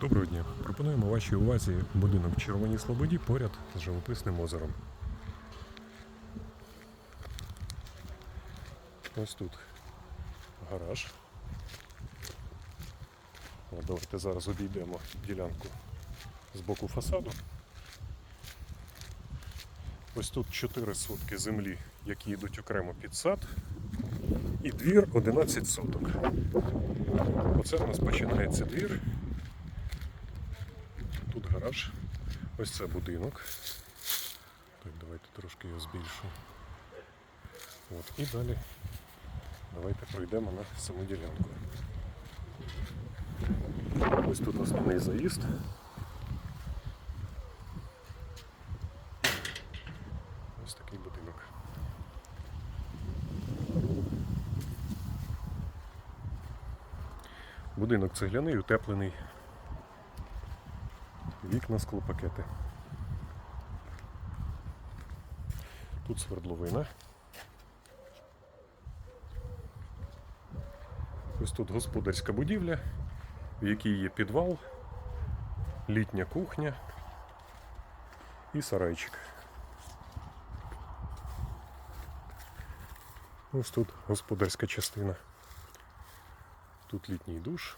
Доброго дня. Пропонуємо вашій увазі будинок Червоній Слободі поряд з живописним озером. Ось тут гараж. Давайте зараз обійдемо ділянку з боку фасаду. Ось тут 4 сотки землі, які йдуть окремо під сад, і двір 11 соток. Оце у нас починається двір. Гараж. Ось це будинок. Так, давайте трошки його збільшу. От, і далі давайте пройдемо на саму ділянку. Ось тут основний заїзд. Ось такий будинок. Будинок цегляний, утеплений. Вікна склопакети. Тут свердловина. Ось тут господарська будівля, в якій є підвал, літня кухня і сарайчик. Ось тут господарська частина. Тут літній душ.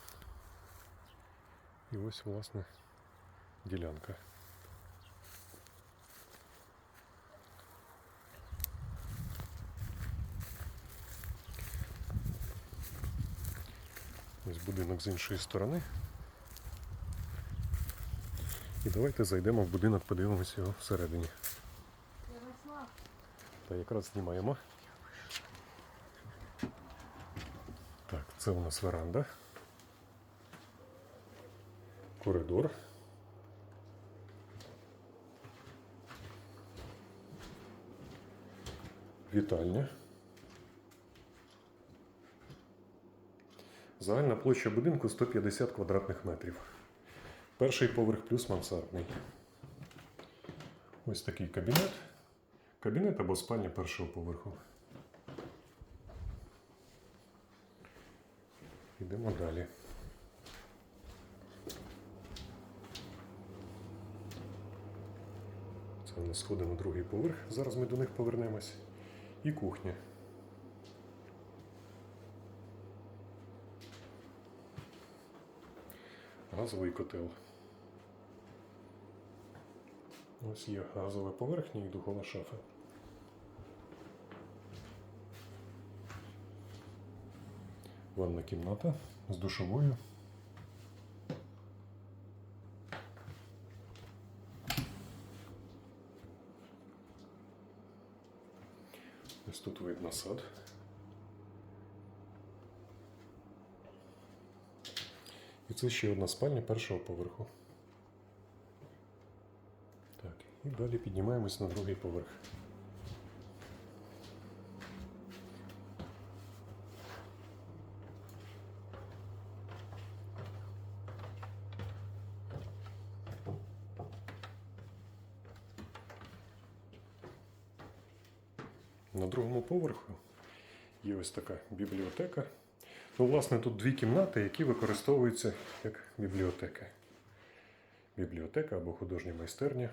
І ось, власне, ділянка. Ось будинок з іншої сторони. І давайте зайдемо в будинок, подивимося його всередині. Та якраз знімаємо. Так, це у нас веранда. Коридор. Вітальня. Загальна площа будинку 150 квадратних метрів. Перший поверх плюс мансардний. Ось такий кабінет. Кабінет або спальня першого поверху. Йдемо далі. Це у нас сходи на другий поверх. Зараз ми до них повернемось. І кухня. Газовий котел. Ось є газова поверхня і духова шафа. Ванна кімната з душовою. Ось тут видно сад. І це ще одна спальня першого поверху. Так, і далі піднімаємось на другий поверх. На другому поверху є ось така бібліотека. Ну, власне, тут дві кімнати, які використовуються як бібліотека. Бібліотека або художня майстерня.